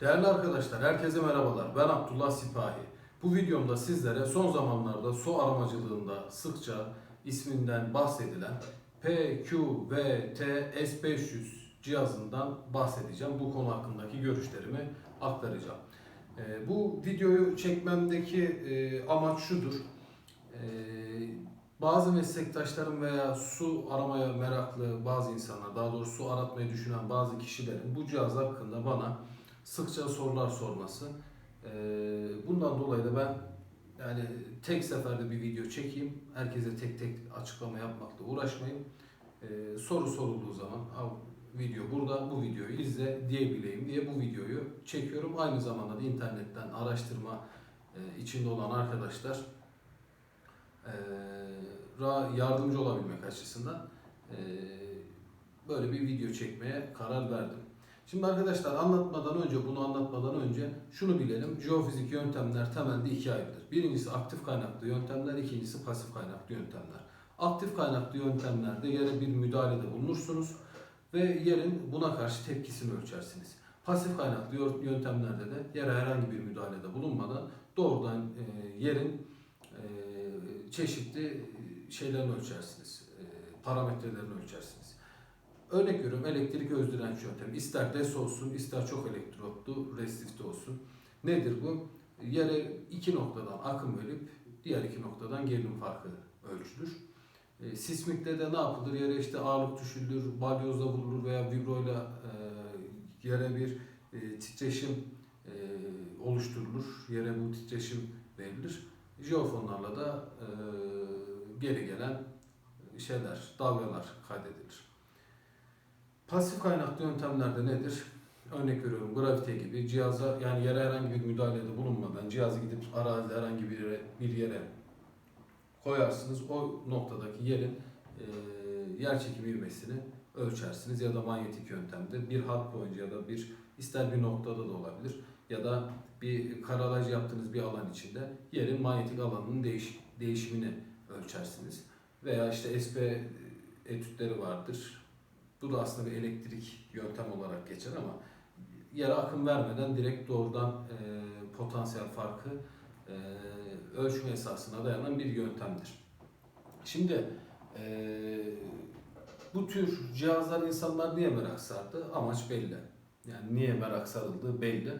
Değerli arkadaşlar, herkese merhabalar. Ben Abdullah Sipahi. Bu videomda sizlere son zamanlarda su aramacılığında sıkça isminden bahsedilen PQVT S500 cihazından bahsedeceğim. Bu konu hakkındaki görüşlerimi aktaracağım. Ee, bu videoyu çekmemdeki e, amaç şudur. Ee, bazı meslektaşlarım veya su aramaya meraklı bazı insanlar, daha doğrusu su aratmayı düşünen bazı kişilerin bu cihaz hakkında bana sıkça sorular sorması. Ee, bundan dolayı da ben yani tek seferde bir video çekeyim. Herkese tek tek açıklama yapmakla uğraşmayayım. Ee, soru sorulduğu zaman "Al, video burada bu videoyu izle diyebileyim diye bu videoyu çekiyorum. Aynı zamanda da internetten araştırma e, içinde olan arkadaşlar e, yardımcı olabilmek açısından e, böyle bir video çekmeye karar verdim. Şimdi arkadaşlar anlatmadan önce, bunu anlatmadan önce şunu bilelim. Jeofizik yöntemler temelde ikiye ayrılır. Birincisi aktif kaynaklı yöntemler, ikincisi pasif kaynaklı yöntemler. Aktif kaynaklı yöntemlerde yere bir müdahalede bulunursunuz ve yerin buna karşı tepkisini ölçersiniz. Pasif kaynaklı yö- yöntemlerde de yere herhangi bir müdahalede bulunmadan doğrudan e, yerin e, çeşitli şeylerini ölçersiniz, e, parametrelerini ölçersiniz. Örnek veriyorum elektrik öz direnç yöntemi. İster DES olsun, ister çok elektrotlu, resistifte olsun. Nedir bu? Yere iki noktadan akım verip diğer iki noktadan gerilim farkı ölçülür. E, sismikte de ne yapılır? Yere işte ağırlık düşürülür, balyozla vurulur veya vibroyla e, yere bir e, titreşim e, oluşturulur. Yere bu titreşim verilir. Jeofonlarla da e, geri gelen şeyler, dalgalar kaydedilir. Pasif kaynaklı yöntemlerde nedir? Örnek veriyorum gravite gibi cihaza yani yere herhangi bir müdahalede bulunmadan cihazı gidip arazide herhangi bir yere, bir yere koyarsınız. O noktadaki yerin e, yer çekimi ivmesini ölçersiniz ya da manyetik yöntemde bir hat boyunca ya da bir ister bir noktada da olabilir ya da bir karalaj yaptığınız bir alan içinde yerin manyetik alanının değiş, değişimini ölçersiniz. Veya işte SP etütleri vardır. Bu da aslında bir elektrik yöntem olarak geçer ama yere akım vermeden direkt doğrudan e, potansiyel farkı e, ölçme esasına dayanan bir yöntemdir. Şimdi e, bu tür cihazlar insanlar niye merak sardı? Amaç belli. Yani niye merak sarıldığı belli.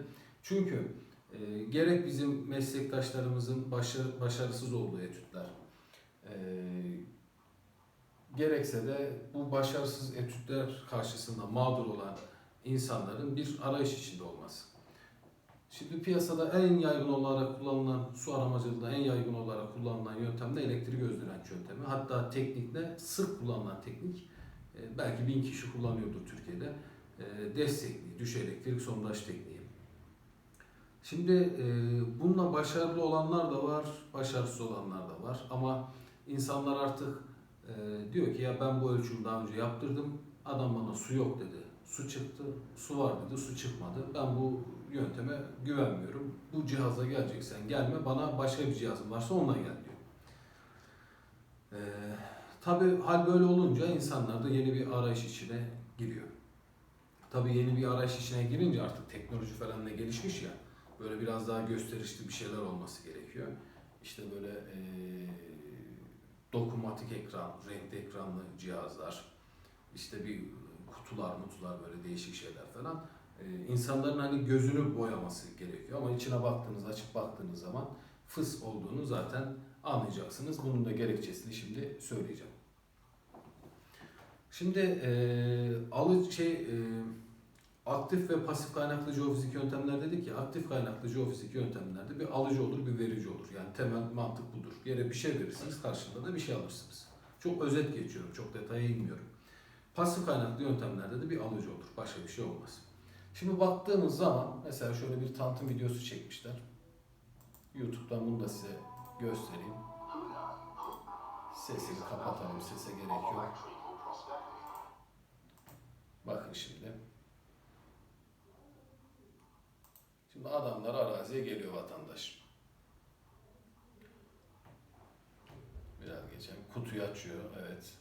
Çünkü e, gerek bizim meslektaşlarımızın başarı, başarısız olduğu etütler, e, gerekse de bu başarısız etütler karşısında mağdur olan insanların bir arayış içinde olması. Şimdi piyasada en yaygın olarak kullanılan su aramacılığında en yaygın olarak kullanılan yöntem de elektrik öz direnç yöntemi. Hatta teknikle sık kullanılan teknik e, belki bin kişi kullanıyordur Türkiye'de. E, DES tekniği, düş elektrik sondaj tekniği. Şimdi e, bununla başarılı olanlar da var, başarısız olanlar da var. Ama insanlar artık e, diyor ki ya ben bu ölçümü daha önce yaptırdım. Adam bana su yok dedi. Su çıktı. Su var dedi. Su çıkmadı. Ben bu yönteme güvenmiyorum. Bu cihaza geleceksen gelme. Bana başka bir cihazın varsa onunla gel diyor. E, Tabi hal böyle olunca insanlar da yeni bir arayış içine giriyor. Tabi yeni bir arayış içine girince artık teknoloji falan da gelişmiş ya. Böyle biraz daha gösterişli bir şeyler olması gerekiyor. İşte böyle e, dokunmatik ekran, renkli ekranlı cihazlar, işte bir kutular, mutular böyle değişik şeyler falan. E, insanların hani gözünü boyaması gerekiyor ama içine baktığınız, açıp baktığınız zaman fıs olduğunu zaten anlayacaksınız. Bunun da gerekçesini şimdi söyleyeceğim. Şimdi e, alı şey e, aktif ve pasif kaynaklı jeofizik yöntemler dedik ya aktif kaynaklı jeofizik yöntemlerde bir alıcı olur bir verici olur. Yani temel mantık budur. Yere bir şey verirsiniz karşılığında da bir şey alırsınız. Çok özet geçiyorum çok detaya inmiyorum. Pasif kaynaklı yöntemlerde de bir alıcı olur. Başka bir şey olmaz. Şimdi baktığımız zaman mesela şöyle bir tanıtım videosu çekmişler. YouTube'dan bunu da size göstereyim. Sesini kapatalım. Sese gerek yok. Bakın şimdi. Şimdi adamlar araziye geliyor vatandaş. Biraz geçelim. Kutuyu açıyor. Evet.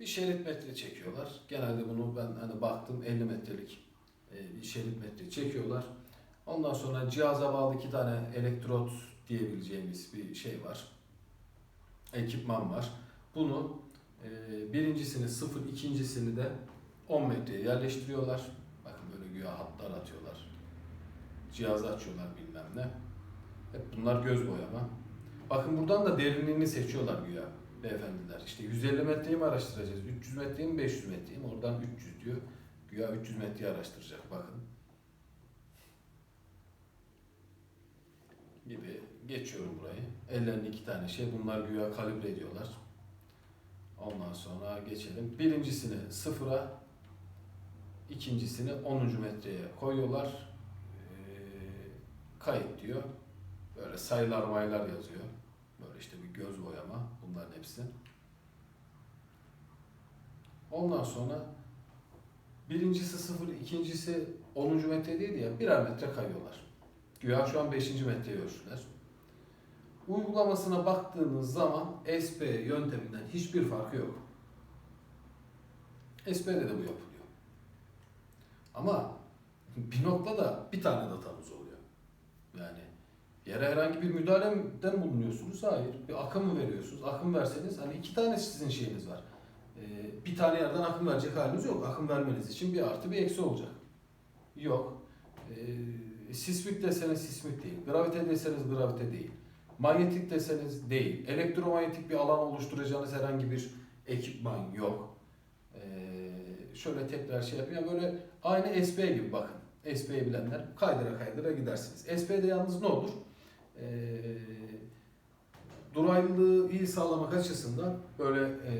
Bir şerit metre çekiyorlar. Genelde bunu ben hani baktım 50 metrelik e, bir şerit metre çekiyorlar. Ondan sonra cihaza bağlı iki tane elektrot diyebileceğimiz bir şey var. Ekipman var. Bunu e, birincisini sıfır, ikincisini de 10 metreye yerleştiriyorlar. Güya hatlar atıyorlar. Cihazı açıyorlar bilmem ne. Hep bunlar göz boyama. Bakın buradan da derinliğini seçiyorlar güya beyefendiler. İşte 150 metreyi mi araştıracağız, 300 metreyi mi, 500 metreyi mi? Oradan 300 diyor. Güya 300 metreyi araştıracak bakın. Gibi geçiyorum burayı. Ellerinde iki tane şey. Bunlar güya kalibre ediyorlar. Ondan sonra geçelim. Birincisini sıfıra, ikincisini 10. metreye koyuyorlar. Ee, kayıt diyor. Böyle sayılar maylar yazıyor. Böyle işte bir göz boyama bunların hepsi. Ondan sonra birincisi sıfır, ikincisi 10. metredeydi ya birer metre kayıyorlar. Güya şu an 5. metreye ölçtüler. Uygulamasına baktığınız zaman SP yönteminden hiçbir farkı yok. SP'de de bu yapılıyor. Ama bir noktada bir tane datamız oluyor. Yani yere herhangi bir müdahaleden bulunuyorsunuz. Hayır. Bir akım mı veriyorsunuz? Akım verseniz hani iki tane sizin şeyiniz var. Ee, bir tane yerden akım verecek haliniz yok. Akım vermeniz için bir artı bir eksi olacak. Yok. Ee, sismik deseniz sismik değil. Gravite deseniz gravite değil. Manyetik deseniz değil. Elektromanyetik bir alan oluşturacağınız herhangi bir ekipman yok. Şöyle tekrar şey yapayım. Yani böyle aynı SP gibi bakın. SP'yi bilenler kaydıra kaydıra gidersiniz. SP'de yalnız ne olur? Ee, duraylılığı iyi sağlamak açısından böyle e,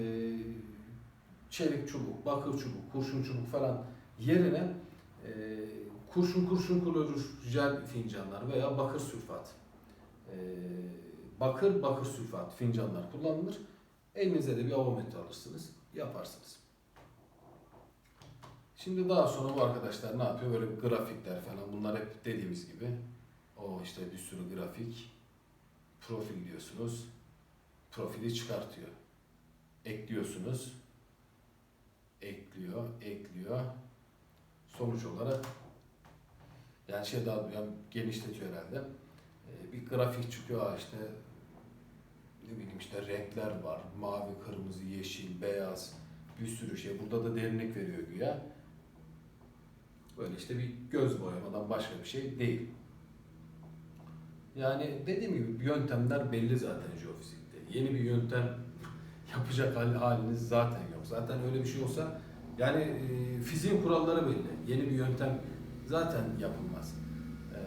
çelik çubuk, bakır çubuk, kurşun çubuk falan yerine e, kurşun kurşun klorür jel fincanlar veya bakır sülfat e, bakır bakır sülfat fincanlar kullanılır. Elinize de bir avometre alırsınız, yaparsınız. Şimdi daha sonra bu arkadaşlar ne yapıyor? Böyle grafikler falan. Bunlar hep dediğimiz gibi. O işte bir sürü grafik. Profil diyorsunuz. Profili çıkartıyor. Ekliyorsunuz. Ekliyor, ekliyor. Sonuç olarak yani şey daha yani genişletiyor herhalde. Ee, bir grafik çıkıyor işte ne bileyim işte renkler var. Mavi, kırmızı, yeşil, beyaz bir sürü şey. Burada da derinlik veriyor güya. Böyle işte bir göz boyamadan başka bir şey değil. Yani dediğim gibi yöntemler belli zaten jeofizikte. Yeni bir yöntem yapacak hal- haliniz zaten yok. Zaten öyle bir şey olsa yani e, fiziğin kuralları belli. Yeni bir yöntem zaten yapılmaz. Ee,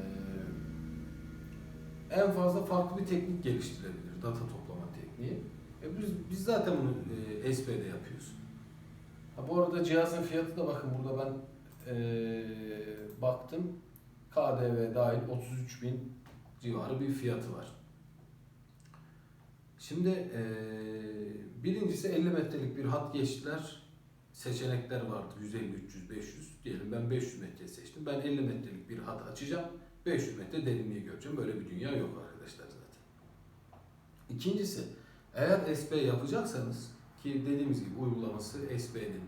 en fazla farklı bir teknik geliştirilebilir. Data toplama tekniği. E biz, biz zaten bunu e, SP'de yapıyoruz. Ha, bu arada cihazın fiyatı da bakın burada ben e, baktım. KDV dahil 33 bin civarı bir fiyatı var. Şimdi e, birincisi 50 metrelik bir hat geçtiler. Seçenekler vardı 150, 300, 500. Diyelim ben 500 metre seçtim. Ben 50 metrelik bir hat açacağım. 500 metre derinliği göreceğim. Böyle bir dünya yok arkadaşlar zaten. İkincisi eğer SP yapacaksanız ki dediğimiz gibi uygulaması SP'nin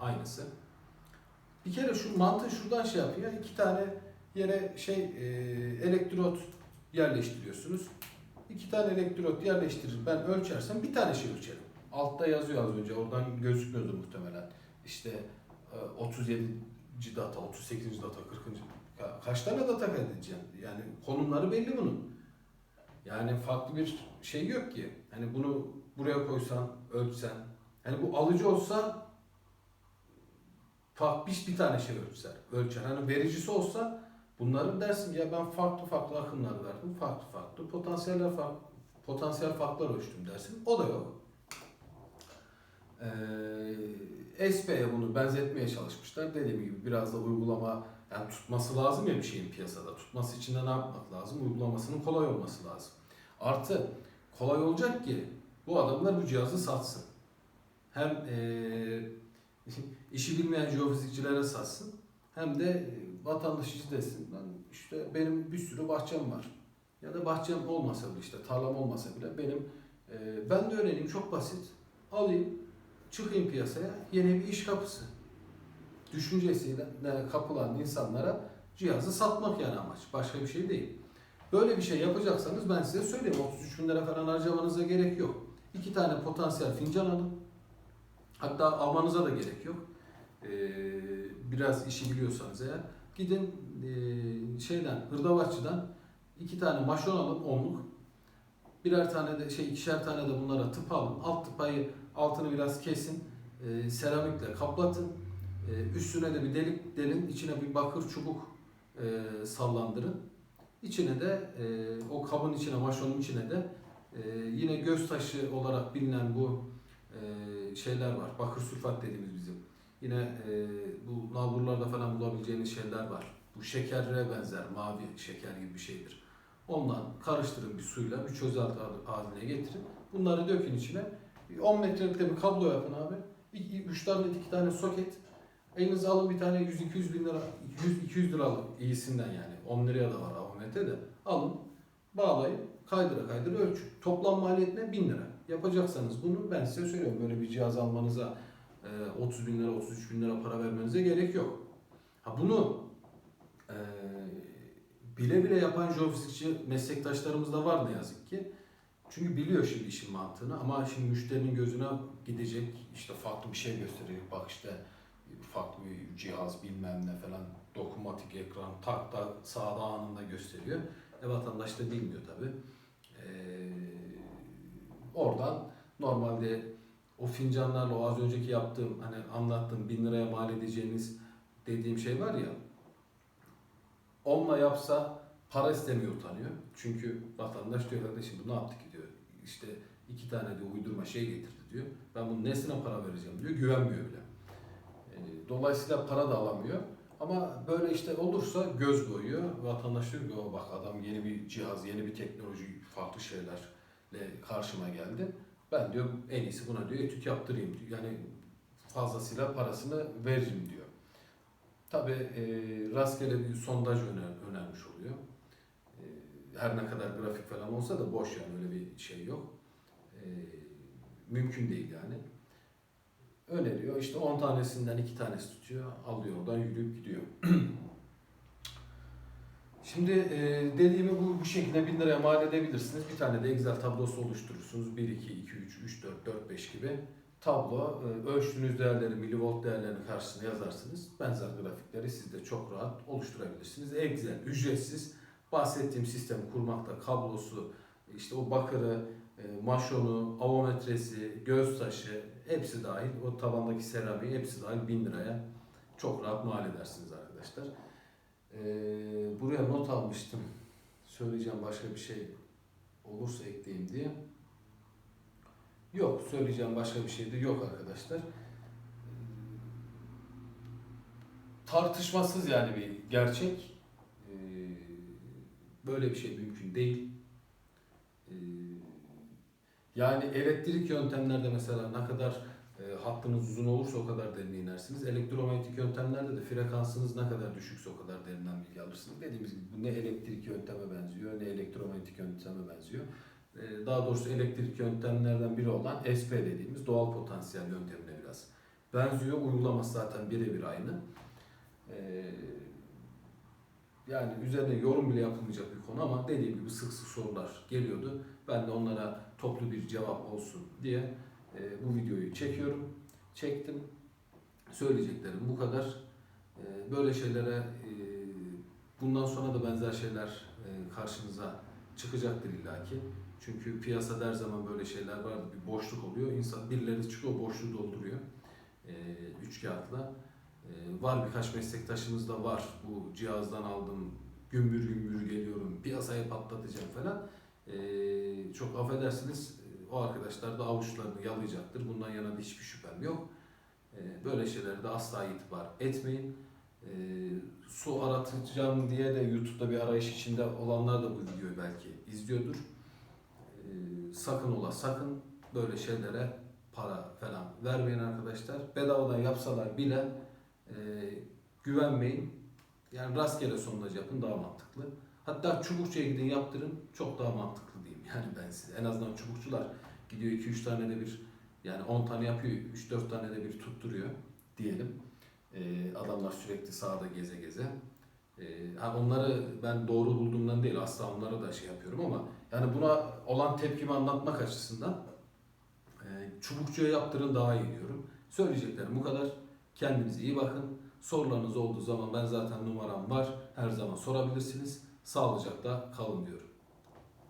aynısı. Bir kere şu mantığı şuradan şey yapıyor. İki tane yere şey e, elektrot yerleştiriyorsunuz. İki tane elektrot yerleştirir. Ben ölçersem bir tane şey ölçerim. Altta yazıyor az önce. Oradan gözükmüyordu muhtemelen. İşte e, 37. data, 38. data, 40. Ka- Kaç tane data kaydedeceğim? Yani konumları belli bunun. Yani farklı bir şey yok ki. Hani bunu buraya koysan, ölçsen. Hani bu alıcı olsa bir, bir tane şey ölçer. Ölçer. Hani vericisi olsa bunların dersin ya ben farklı farklı akımlar verdim. Farklı farklı potansiyeller farklı potansiyel farklar ölçtüm dersin. O da yok. Ee, SP'ye bunu benzetmeye çalışmışlar. Dediğim gibi biraz da uygulama yani tutması lazım ya bir şeyin piyasada. Tutması için de ne yapmak lazım? Uygulamasının kolay olması lazım. Artı kolay olacak ki bu adamlar bu cihazı satsın. Hem ee, işi bilmeyen jeofizikçilere satsın. Hem de e, vatandaş için desin. Ben işte benim bir sürü bahçem var. Ya da bahçem olmasa bile işte tarlam olmasa bile benim e, ben de öğreneyim çok basit. Alayım çıkayım piyasaya yeni bir iş kapısı. düşüncesiyle kapılan insanlara cihazı satmak yani amaç. Başka bir şey değil. Böyle bir şey yapacaksanız ben size söyleyeyim 33 bin lira falan harcamanıza gerek yok. İki tane potansiyel fincan alın. Hatta almanıza da gerek yok. Ee, biraz işi biliyorsanız eğer. Gidin ee, şeyden, hırdavatçıdan iki tane maşon alın onluk. Birer tane de şey ikişer tane de bunlara tıp alın. Alt tıpayı altını biraz kesin. ee, seramikle kaplatın. Ee, üstüne de bir delik delin. içine bir bakır çubuk sallandırın. İçine de e, o kabın içine, maşonun içine de e, yine göz taşı olarak bilinen bu e, şeyler var. Bakır sülfat dediğimiz bizim. Yine e, bu nalburlarda falan bulabileceğiniz şeyler var. Bu şekerlere benzer, mavi şeker gibi bir şeydir. Ondan karıştırın bir suyla, bir çözelti haline getirin. Bunları dökün içine. Bir 10 metrelikte bir kablo yapın abi. 3 tane, 2 tane soket. Elinize alın bir tane 100-200 bin lira, 100-200 liralık iyisinden yani. 10 liraya da var abonete de. Alın, bağlayın, kaydıra kaydıra ölçün. Toplam maliyet ne? 1000 lira. Yapacaksanız bunu ben size söylüyorum. Böyle bir cihaz almanıza e, 30 bin lira, 33 bin lira para vermenize gerek yok. Ha bunu e, bile bile yapan jeofizikçi meslektaşlarımız da var ne yazık ki. Çünkü biliyor şimdi işin mantığını ama şimdi müşterinin gözüne gidecek işte farklı bir şey gösterecek. Bak işte farklı bir cihaz bilmem ne falan dokunmatik ekran tak da sağda anında gösteriyor. E vatandaş da bilmiyor tabi. Oradan normalde o fincanlarla o az önceki yaptığım hani anlattığım bin liraya mal edeceğiniz dediğim şey var ya onunla yapsa para istemiyor utanıyor. Çünkü vatandaş diyor kardeşim bu ne yaptı ki diyor. İşte iki tane de uydurma şey getirdi diyor. Ben bunun nesine para vereceğim diyor. Güvenmiyor bile. E, Dolayısıyla para da alamıyor. Ama böyle işte olursa göz koyuyor. Vatandaş diyor ki "O bak adam yeni bir cihaz, yeni bir teknoloji, farklı şeylerle karşıma geldi. Ben diyor en iyisi buna diyor etüt yaptırayım diyor. Yani fazlasıyla parasını veririm diyor. Tabi e, rastgele bir sondaj öner, önermiş oluyor. E, her ne kadar grafik falan olsa da boş yani öyle bir şey yok. E, mümkün değil yani. Öneriyor. İşte 10 tanesinden 2 tanesi tutuyor. Alıyor oradan yürüyüp gidiyor. Şimdi e, dediğimi bu, bu şekilde 1000 liraya mal edebilirsiniz. Bir tane de Excel tablosu oluşturursunuz. 1, 2, 2, 3, 3, 4, 4, 5 gibi tablo. E, ölçtüğünüz değerleri, milivolt değerlerini karşısına yazarsınız. Benzer grafikleri siz de çok rahat oluşturabilirsiniz. Excel ücretsiz. Bahsettiğim sistemi kurmakta kablosu, işte o bakırı, e, maşonu, avometresi, göz taşı hepsi dahil. O tabandaki seramiği hepsi dahil 1000 liraya çok rahat mal edersiniz arkadaşlar. Ee, buraya not almıştım. Söyleyeceğim başka bir şey olursa ekleyeyim diye. Yok, söyleyeceğim başka bir şey de yok arkadaşlar. Tartışmasız yani bir gerçek. Ee, Böyle bir şey mümkün değil. Ee, Yani elektrik yöntemlerde mesela ne kadar e, hattınız uzun olursa o kadar derine inersiniz. Elektromanyetik yöntemlerde de frekansınız ne kadar düşükse o kadar derinden bilgi alırsınız. Dediğimiz gibi bu ne elektrik yönteme benziyor ne elektromanyetik yönteme benziyor. E, daha doğrusu elektrik yöntemlerden biri olan SP dediğimiz doğal potansiyel yöntemine biraz benziyor. Uygulaması zaten birebir aynı. E, yani üzerine yorum bile yapılmayacak bir konu ama dediğim gibi sık sık sorular geliyordu. Ben de onlara toplu bir cevap olsun diye e, bu videoyu çekiyorum. Çektim. Söyleyeceklerim bu kadar. E, böyle şeylere e, bundan sonra da benzer şeyler e, karşınıza çıkacaktır illaki. Çünkü piyasada her zaman böyle şeyler vardı. Bir boşluk oluyor. İnsan birileri çıkıyor boşluğu dolduruyor. E, üç kağıtla. E, var birkaç meslektaşımız da var. Bu cihazdan aldım. Gümbür gümbür geliyorum. Piyasaya patlatacağım falan. E, çok affedersiniz o arkadaşlar da avuçlarını yalayacaktır. Bundan yana da hiçbir şüphem yok. E, böyle şeylere de asla itibar etmeyin. E, su aratacağım diye de YouTube'da bir arayış içinde olanlar da bu videoyu belki izliyordur. E, sakın ola sakın böyle şeylere para falan vermeyin arkadaşlar. Bedavadan yapsalar bile e, güvenmeyin. Yani rastgele sondaj yapın daha mantıklı. Hatta çubukçuya gidin yaptırın çok daha mantıklı diyeyim. Yani ben size en azından çubukçular gidiyor 2-3 tane de bir yani 10 tane yapıyor 3-4 tane de bir tutturuyor diyelim. Ee, adamlar sürekli sağda geze geze. Ee, onları ben doğru bulduğumdan değil asla onları da şey yapıyorum ama yani buna olan tepkimi anlatmak açısından e, çubukçuya yaptırın daha iyi diyorum. Söyleyeceklerim bu kadar. Kendinize iyi bakın. Sorularınız olduğu zaman ben zaten numaram var. Her zaman sorabilirsiniz. Sağlıcakla kalın diyorum.